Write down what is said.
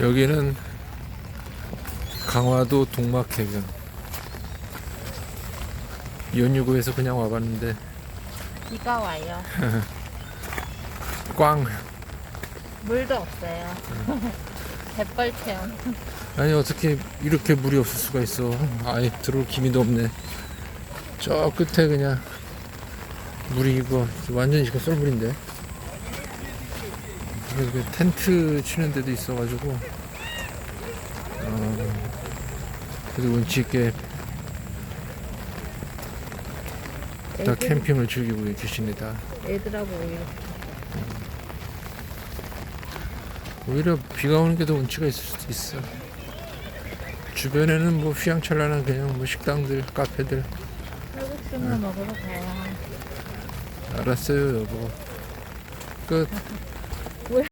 여기는 강화도 동막해변 연유구에서 그냥 와봤는데 비가 와요. 꽝 물도 없어요. 갯벌 체험. 아니 어떻게 이렇게 물이 없을 수가 있어 아예 들어올 기미도 없네 저 끝에 그냥 물이 이거 완전히 지금 썰물인데 그 텐트 치는 데도 있어가지고 어, 그래도 운치 있게 다 애들, 캠핑을 즐기고 계십니다 애들하고 오히려 오히려 비가 오는 게 더 운치가 있을 수도 있어. 주변에는 뭐 휘황찬란한 그냥 뭐 식당들, 카페들. 칼국수나 먹으러 가요. 알았어요, 여보. 끝.